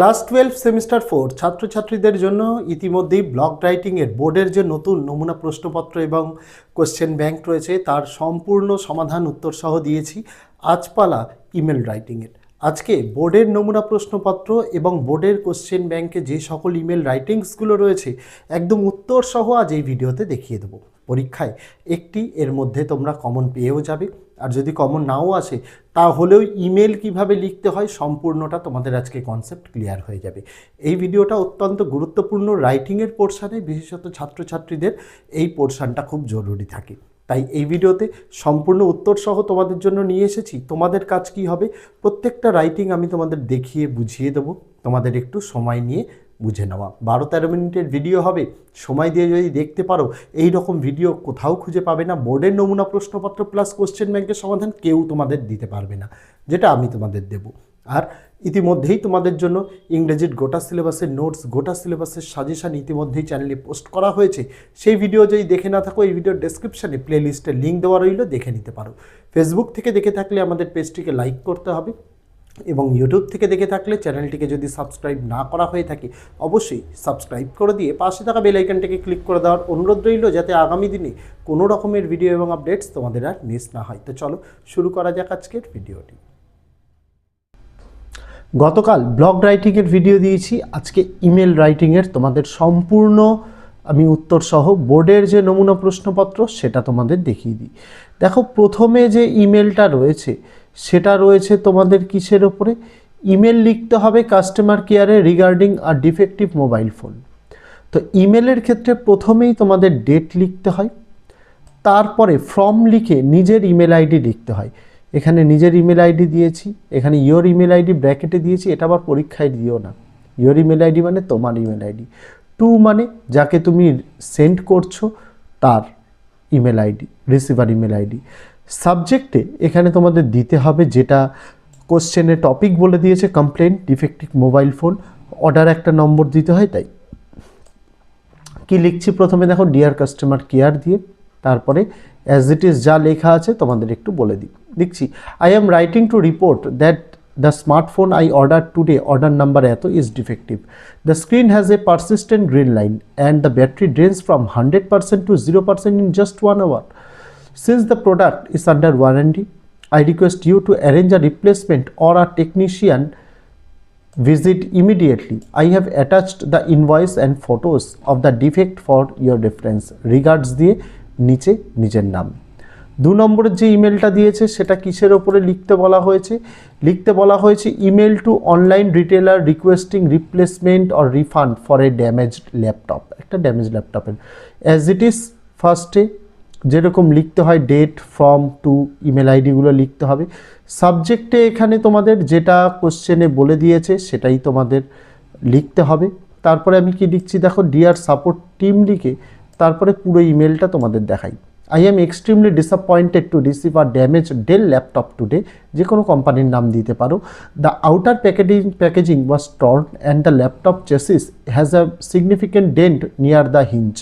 Class twelve semester four ছাত্রছাত্রীদের জন্য ইতিমধ্যেই ব্লক রাইটিংয়ের বোর্ডের যে নতুন নমুনা প্রশ্নপত্র এবং কোশ্চেন ব্যাংক রয়েছে, তার সম্পূর্ণ সমাধান উত্তর সহ দিয়েছি আজপালা ইমেল রাইটিংয়ের আজকে বোর্ডের নমুনা প্রশ্নপত্র এবং বোর্ডের কোশ্চেন ব্যাংকে যে সকল ইমেল রাইটিংসগুলো রয়েছে, একদম উত্তর সহ আজ এই ভিডিওতে দেখিয়ে দেবো। পরীক্ষায়, একটি এর মধ্যে তোমরা কমন পেয়েও যাবে। আর যদি কমন নাও আসে, তাহলেও ইমেল কীভাবে লিখতে হয় সম্পূর্ণটা তোমাদের আজকে কনসেপ্ট ক্লিয়ার হয়ে যাবে। এই ভিডিওটা অত্যন্ত গুরুত্বপূর্ণ রাইটিংয়ের পোর্শানে বিশেষত ছাত্রছাত্রীদের এই পোর্শানটা খুব জরুরি থাকে। তাই এই ভিডিওতে সম্পূর্ণ উত্তর সহ তোমাদের জন্য নিয়ে এসেছি। তোমাদের কাজ কি হবে? প্রত্যেকটা রাইটিং আমি তোমাদের দেখিয়ে বুঝিয়ে দেবো। তোমাদের একটু সময় নিয়ে বুঝে নেওয়া বারো তেরো মিনিটের ভিডিও হবে। সময় দিয়ে যদি দেখতে পারো, এই রকম ভিডিও কোথাও খুঁজে পাবে না। বোর্ডের নমুনা প্রশ্নপত্র প্লাস কোশ্চেন ব্যাংকের সমাধান কেউ তোমাদের দিতে পারবে না, যেটা আমি তোমাদের দেব। আর ইতিমধ্যেই তোমাদের জন্য ইংরেজির গোটা সিলেবাসের নোটস গোটা সিলেবাসের সাজেশান ইতিমধ্যেই চ্যানেলে পোস্ট করা হয়েছে। সেই ভিডিও যদি দেখে না থাকো, এই ভিডিওর ডেসক্রিপশানে প্লে লিস্টের লিঙ্ক দেওয়া রইল, দেখে নিতে পারো। ফেসবুক থেকে দেখে থাকলে আমাদের পেজটিকে লাইক করতে হবে। এবং ইউটিউব থেকে দেখে থাকলে চ্যানেলটিকে যদি সাবস্ক্রাইব না করা হয়ে থাকে, অবশ্যই সাবস্ক্রাইব করে দিয়ে পাশে থাকা বেল আইকনটাকে ক্লিক করে দেওয়ার অনুরোধ রইল যাতে আগামী দিনে কোনো রকমের ভিডিও এবং আপডেটস তোমাদের আর মিস না হয়। তো চলো, শুরু করা যাক আজকের ভিডিওটি গতকাল ব্লগ রাইটিংয়ের ভিডিও দিয়েছি। আজকে ইমেল রাইটিংয়ের তোমাদের সম্পূর্ণ, আমি উত্তর সহ বোর্ডের যে নমুনা প্রশ্নপত্র সেটা তোমাদের দেখিয়ে দিই। দেখো, প্রথমে যে ইমেলটা রয়েছে সেটা রয়েছে তোমাদের কিসের ওপরে ইমেল লিখতে হবে কাস্টমার কেয়ারে রিগার্ডিং আর ডিফেক্টিভ মোবাইল ফোন তো ইমেলের ক্ষেত্রে প্রথমেই তোমাদের ডেট লিখতে হয়, তারপরে ফর্ম লিখে নিজের ইমেল আইডি লিখতে হয়। এখানে নিজের ইমেল আইডি দিয়েছি, এখানে ইয়োর ইমেল আইডি ব্র্যাকেটে দিয়েছি, এটা আবার পরীক্ষায় দিও না। ইয়োর ইমেল আইডি মানে তোমার ইমেল আইডি টু মানে যাকে তুমি সেন্ড করছ, তার email ID receiver email ID সাবজেক্টে এখানে তোমাদের দিতে হবে যেটা কোশ্চেনে টপিক বলে দিয়েছে complain defective mobile phone order একটা নম্বর দিতে হয় তাই। কি লিখছি প্রথমে দেখো ডিয়ার কাস্টমার কেয়ার দিয়ে, তারপরে অ্যাজ ইট ইজ যা লেখা আছে তোমাদের একটু বলে দিই। লিখছি I am writing to report that the smartphone I order today order number এত is defective the screen has a persistent green line and the battery drains from hundred percent to zero percent in just one hour Since the product is under warranty, I request you to arrange a replacement or a technician visit immediately. I have attached the invoice and photos of the defect for your reference. Regards দিয়ে নিচে নিজের নাম দু নম্বরের যে ইমেলটা দিয়েছে সেটা কিসের ওপরে লিখতে বলা হয়েছে লিখতে বলা হয়েছে email to online retailer requesting replacement or refund for a damaged laptop একটা ড্যামেজ ল্যাপটপের অ্যাজ ইট ইজ ফার্স্টে যেরকম লিখতে হয় ডেট ফ্রম টু ইমেল আইডিগুলো লিখতে হবে। সাবজেক্টে এখানে তোমাদের যেটা কোশ্চেনে বলে দিয়েছে, সেটাই তোমাদের লিখতে হবে। তারপরে আমি কি লিখছি? দেখো ডিয়ার সাপোর্ট টিম লিখে তারপরে পুরো ইমেলটা তোমাদের দেখাই। I am extremely disappointed to receive a damage Dell laptop today যে কোনো কোম্পানির নাম দিতে পারো। The outer packaging packaging was torn and the laptop chassis has a significant dent near the hinge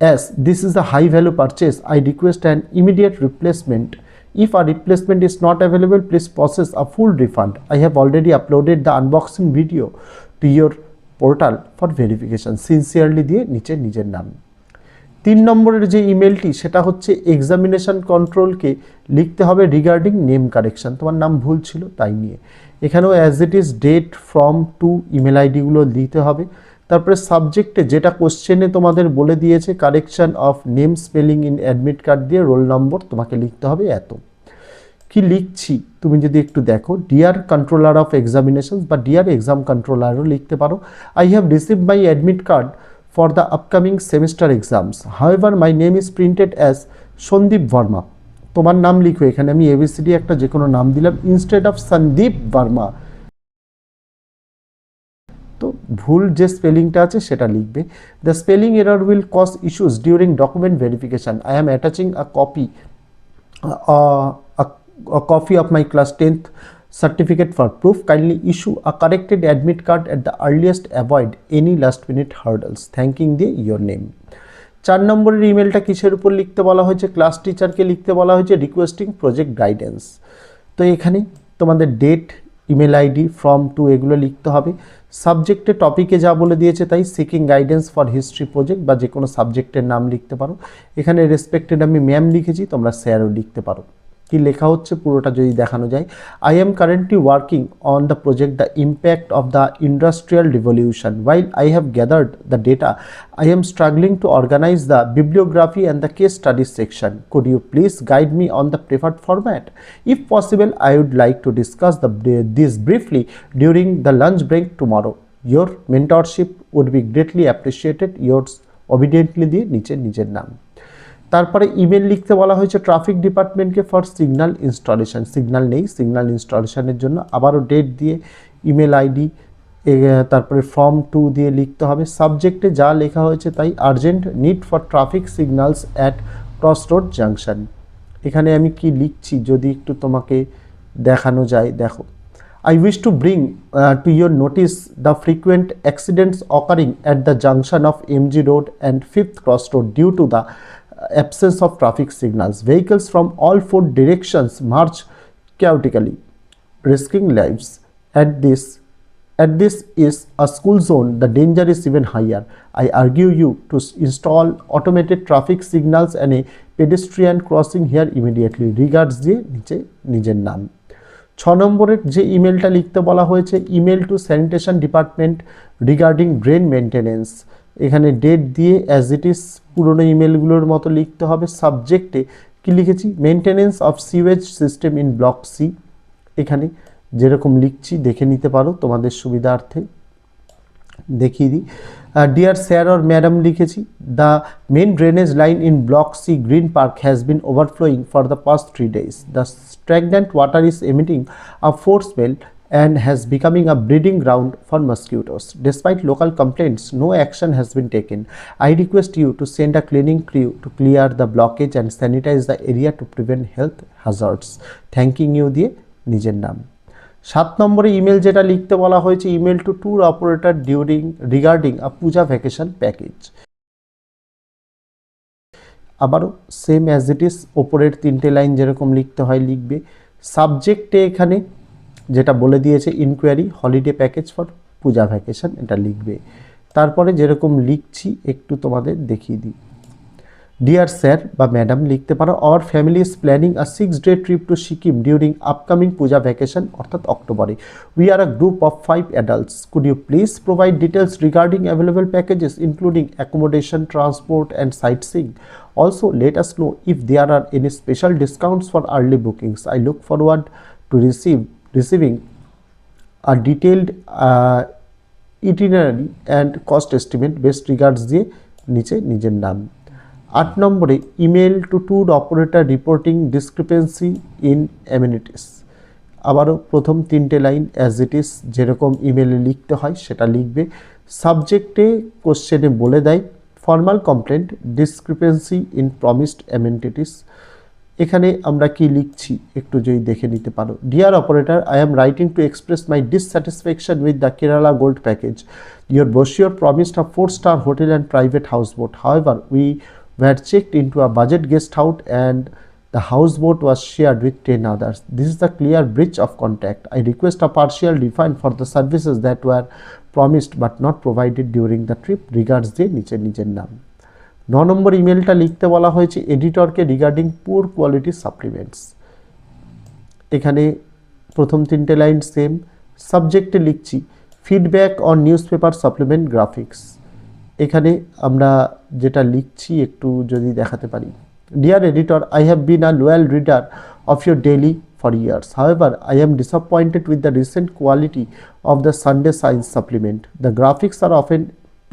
As this is a high value purchase, I request an immediate replacement. If a replacement is not available, please process a full refund. I have already uploaded the unboxing video to your portal for verification. Sincerely দিয়ে নিচে নিজের নাম তিন নম্বরের যে ইমেলটি সেটা হচ্ছে examination কন্ট্রোলকে লিখতে হবে রিগার্ডিং নেম কারেকশন তোমার নাম ভুল ছিল তাই নিয়ে এখানেও as it is date from to email আইডিগুলো দিতে হবে তারপরে সাবজেক্টে যেটা কোশ্চেনে তোমাদের বলে দিয়েছে correction of name spelling in admit card দিয়ে রোল নম্বর তোমাকে লিখতে হবে এত। কি লিখছি? তুমি যদি একটু দেখো ডিয়ার কন্ট্রোলার অফ এক্সামিনেশন বা ডিয়ার এক্সাম কন্ট্রোলারও লিখতে পারো। I have receive my admit card for the upcoming semester exams however my name is printed as Sandeep Verma তোমার নাম লিখো এখানে। আমি এবিসিডি একটা যে কোনো নাম দিলাম। ইনস্টেড অফ সন্দীপ ভার্মা তো ভুল যে স্পেলিংটা আছে সেটা লিখবে। The spelling error will cause issues during document verification I am attaching a copy a copy of my class 10th certificate for proof. Kindly issue a corrected admit card at the earliest, avoid any last minute hurdles. Thanking the, your name. চার নম্বরের ইমেলটা কিসের উপর লিখতে বলা হয়েছে? Class টিচারকে লিখতে বলা হয়েছে রিকোয়েস্টিং প্রজেক্ট গাইডেন্স তো এখানে তোমাদের date email ID from to এগুলো লিখতে হবে। সাবজেক্টে টপিকে যা বলে দিয়েছে তাই seeking guidance for history project বা যে কোনো সাবজেক্টের নাম লিখতে পারো। এখানে রেসপেক্টেড আমি ম্যাম লিখেছি, তোমরা স্যারও লিখতে পারো। কি লেখা হচ্ছে পুরোটা যদি দেখানো যায়। I am currently working on the project the impact of the industrial revolution while I have gathered the data I am struggling to organize the bibliography and the case studies section could you please guide me on the preferred format if possible I would like to discuss the this briefly during the lunch break tomorrow your mentorship would be greatly appreciated yours obediently দিয়ে নিচের নিজের নাম তারপরে email লিখতে বলা হয়েছে traffic ডিপার্টমেন্টকে for signal installation. Signal নেই সিগন্যাল ইনস্টলেশনের জন্য আবারও ডেট দিয়ে ইমেল আইডি তারপরে ফর্ম টু দিয়ে লিখতে হবে। সাবজেক্টে যা লেখা হয়েছে তাই urgent need for traffic signals at cross road junction. এখানে আমি কি লিখছি যদি একটু তোমাকে দেখানো যায় দেখো। I wish to bring uh, to your notice the frequent accidents occurring at the junction of MG Road and 5th Cross Road due to the absence of traffic signals. Vehicles from all four directions march chaotically, risking lives. At this at this is a school zone, the danger is even higher. I urge you to install automated traffic signals and a pedestrian crossing here immediately. Regards দিয়ে নিচে নিজের নাম ছ নম্বরের যে ইমেলটা লিখতে বলা হয়েছে email to sanitation department regarding drain maintenance এখানে ডেট দিয়ে অ্যাজ ইট ইজ পুরনো ইমেলগুলোর মতো লিখতে হবে। সাবজেক্টে কি লিখেছি? Maintenance of sewage system in block C এখানে যেরকম লিখছি, দেখে নিতে পারো তোমাদের সুবিধার্থে। দেখিয়ে দিই। ডিয়ার স্যার অর ম্যাডাম লিখেছি the main drainage line in block C green park has been overflowing for the past three days the stagnant water is emitting a foul smell and has becoming a breeding ground for mosquitoes. Despite local complaints, no action has been taken. I request you to send a cleaning crew to clear the blockage and sanitize the area to prevent health hazards. Thanking you দিয়ে নিজের নাম সাত নম্বরে email যেটা লিখতে বলা হয়েছে email to tour operator during regarding a puja vacation package আবারও সেম অ্যাজ ইট ইজ ওপরের তিনটে লাইন যেরকম লিখতে হয় লিখবে সাবজেক্টে এখানে যেটা বলে দিয়েছে inquiry holiday package for puja vacation এটা লিখবে। তারপরে যেরকম লিখছি একটু তোমাদের দেখিয়ে দিই। ডিয়ার স্যার বা ম্যাডাম লিখতে পারো our family is planning a six day trip to Sikkim during upcoming puja vacation অর্থাৎ অক্টোবরে। We are a group of five adults could you please provide details regarding available packages including accommodation transport and sightseeing Also, let us know if there are any special discounts for early bookings. I look forward to receive receiving a detailed uh, itinerary and cost estimate best regards দিয়ে নিচে নিজের নাম আট নম্বরে email to tour operator reporting discrepancy in amenities আবারও প্রথম তিনটে line as it is যেরকম ইমেলে লিখতে হয় সেটা লিখবে। সাবজেক্টে কোশ্চেনে বলে দেয় formal complaint discrepancy in promised amenities এখানে আমরা কি লিখছি একটু যদি দেখে নিতে পারো dear operator I am writing to express my dissatisfaction with the Kerala gold package your brochure promised a four star hotel and private houseboat however we were checked into a budget guest house and the houseboat was shared with 10 others. This is a clear breach of contract. I request a partial refund for the services that were promised but not provided during the trip. Regards দিয়ে নিচে নিজের নাম ন নম্বর ইমেলটা লিখতে বলা হয়েছে এডিটরকে রিগার্ডিং পুয়ার কোয়ালিটি সাপ্লিমেন্টস এখানে প্রথম তিনটে লাইন সেম সাবজেক্টে লিখছি feedback on newspaper supplement graphics এখানে আমরা যেটা লিখছি একটু যদি দেখাতে পারি। Dear editor I have been a loyal reader of your daily for years however I am disappointed with the recent quality of the Sunday science supplement the graphics are often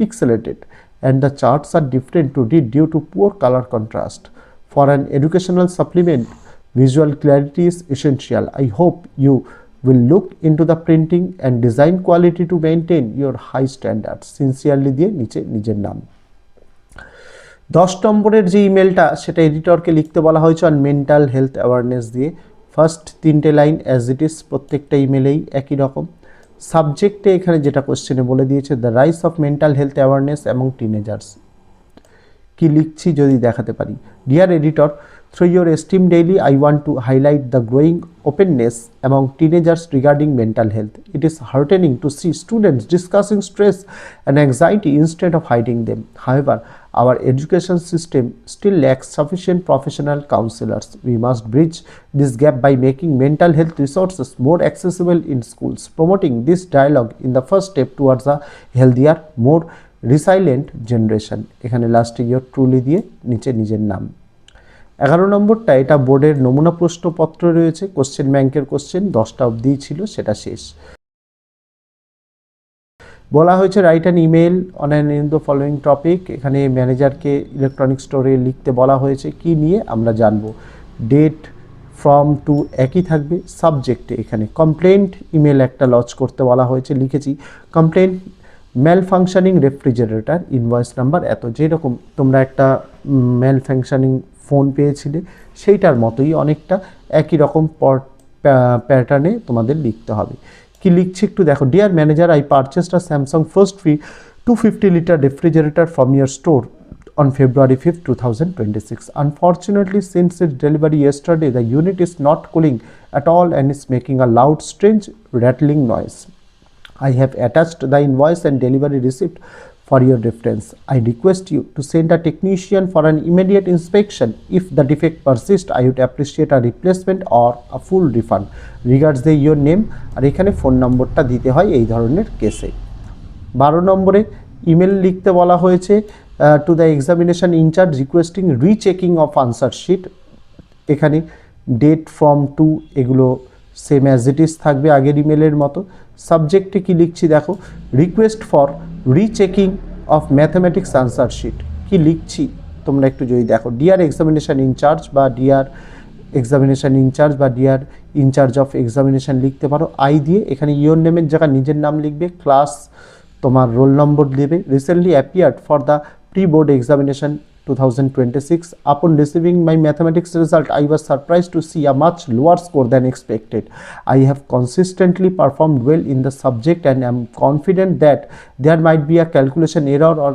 pixelated and the charts are different to read due to poor color contrast. For an educational supplement, visual clarity is essential. I hope you will look into the printing and design quality to maintain your high standards. Sincerely দিয়ে নিচে নিজের নাম দশ নম্বরের যে ইমেলটা সেটা এডিটরকে লিখতে বলা হয়েছে অন মেন্টাল হেলথ অ্যাওয়ারনেস দিয়ে ফার্স্ট তিনটে লাইন অ্যাজ ইট ইজ প্রত্যেকটা ইমেলেই একই রকম সাবজেক্টে এখানে যেটা কোশ্চেনে বলে দিয়েছে the rise of mental health awareness এবং টিনেজার্স কি লিখছি যদি দেখাতে পারি? Dear editor through your esteem daily I want to highlight the growing openness এবং teenagers regarding mental health it is heartening to see students discussing stress and anxiety instead of hiding them however our education system still lacks sufficient professional counselors. We must bridge this gap by making mental health resources more accessible in schools. Promoting this dialogue in the first step towards a healthier, more resilient generation. এখানে লাস্টে ইয়ার truly দিয়ে নিচে নিজের নাম এগারো নম্বরটা এটা বোর্ডের নমুনা প্রশ্নপত্র রয়েছে কোশ্চেন ব্যাংকের কোশ্চেন দশটা অবধিই ছিল সেটা শেষ বলা হয়েছে write an email on an in the following topic এখানে ম্যানেজারকে ইলেকট্রনিক স্টোরে লিখতে বলা হয়েছে, কি নিয়ে আমরা জানব। ডেট ফ্রম টু একই থাকবে সাবজেক্টে এখানে কমপ্লেন্ট ইমেল একটা লঞ্চ করতে বলা হয়েছে, লিখেছি। Complaint malfunctioning refrigerator invoice number এত, যেরকম তোমরা একটা ম্যাল ফাংশনিং ফোন পেয়েছিলে, সেইটার মতোই অনেকটা একই রকম প্যাটার্নে তোমাদের লিখতে হবে। কি লিখছে একটু দেখো dear manager I purchased a Samsung frost free two fifty litre refrigerator from your store on February 5th, 2026. Unfortunately, since its delivery yesterday, the unit is not cooling at all and is making a loud, strange rattling noise. I have attached the invoice and delivery receipt for your reference. I request you to send a technician for an immediate inspection. If the defect persists, I would appreciate a replacement or a full refund. Regards the your name আর এখানে phone নম্বরটা দিতে হয় এই ধরনের কেসে বারো নম্বরে ইমেল লিখতে বলা হয়েছে to the examination incharge requesting rechecking of answer sheet এখানে ডেট ফ্রম টু এগুলো সেম অ্যাজ ইট ইজ থাকবে আগের ইমেলের মতো সাবজেক্টে কি লিখছি দেখো? Request for rechecking of mathematics answer sheet কি লিখছি? তোমরা একটু যদি দেখো ডিয়ার এক্সামিনেশন ইনচার্জ বা ডিয়ার এক্সামিনেশন ইনচার্জ বা ডিয়ার ইনচার্জ অফ এক্সামিনেশন লিখতে পারো। আই দিয়ে এখানে ইয়োর নেমের জায়গায় নিজের নাম লিখবে ক্লাস তোমার রোল নম্বর দেবে। Recently appeared for the pre board examination 2026 upon receiving my mathematics result i was surprised to see a much lower score than expected i have consistently performed well in the subject and am confident that there might be a calculation error or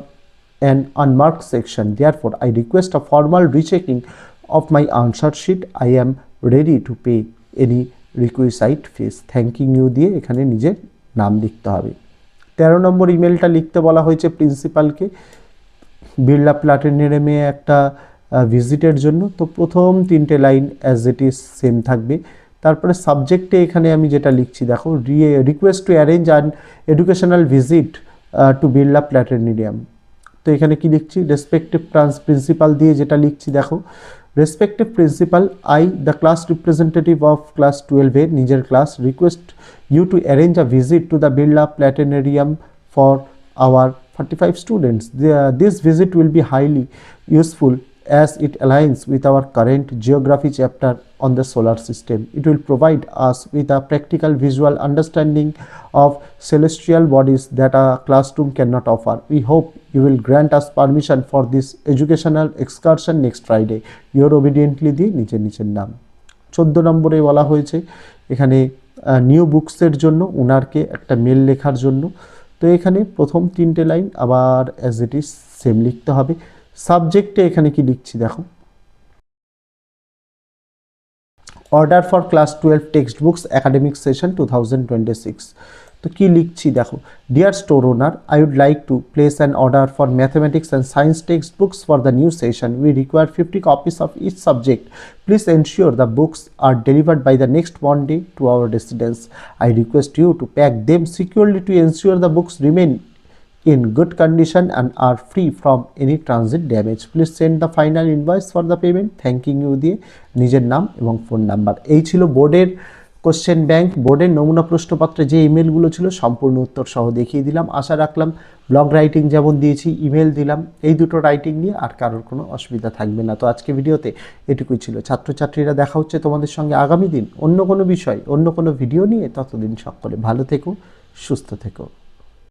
an unmarked section therefore i request a formal rechecking of my answer sheet i am ready to pay any requisite fees thanking you দিয়ে এখানে নিজের নাম লিখতে হবে তেরো নম্বর ইমেলটা লিখতে বলা হয়েছে প্রিন্সিপালকে বিড়লা প্লাটিনিয়ামে একটা ভিজিটের জন্য। তো প্রথম তিনটে line as it is same থাকবে। তারপরে সাবজেক্টে এখানে আমি যেটা লিখছি, দেখো রিয়ে request to arrange an educational visit to Birla planetarium তো এখানে কি লিখছি? রেসপেক্টিভ ট্রান্স প্রিন্সিপাল দিয়ে যেটা লিখছি, দেখো। Respective principal I the class representative of class টুয়েলভে নিজের class request you to arrange a visit to the Birla planetarium for our 45 students. The, this visit will be highly useful as it aligns with our current geography chapter on the solar system. It will provide us with a practical visual understanding of celestial bodies that a classroom cannot offer. We hope you will grant us permission for this educational excursion next Friday. Your obediently দিয়ে নিচে নিচের নাম চোদ্দ নম্বরে বলা হয়েছে এখানে new বুকসের জন্য ওনারকে একটা মেল লেখার জন্য তো এখানে প্রথম তিনটে লাইন, আবার অ্যাজ ইট ইজ সেম লিখতে হবে। সাবজেক্টে এখানে কি লিখছি দেখো। Order for class twelve text books academic session two thousand twenty six তো কী লিখছি দেখো? Dear store owner I would like to place an order for mathematics and science text books for the new session we require fifty copies of each subject please ensure the books are delivered by the next one day to our residence I request you to pack them securely to ensure the books remain in good condition and are free from any transit damage. Please send the final invoice for the payment, thanking you দিয়ে নিজের নাম এবং phone number এই ছিল বোর্ডের question bank বোর্ডের নমুনা প্রশ্নপত্রে যে ইমেলগুলো ছিল সম্পূর্ণ উত্তর সহ দেখিয়ে দিলাম। আশা রাখলাম ব্লগ রাইটিং যেমন দিয়েছি, ইমেল দিলাম। এই দুটো রাইটিং নিয়ে আর কারোর কোনো অসুবিধা থাকবে না। তো আজকে ভিডিওতে এটুকুই ছিল। ছাত্রছাত্রীরা দেখা হচ্ছে তোমাদের সঙ্গে আগামী দিন অন্য কোনো বিষয়, অন্য কোনো ভিডিও নিয়ে। ততদিন সকলে ভালো থেকো, সুস্থ থেকো।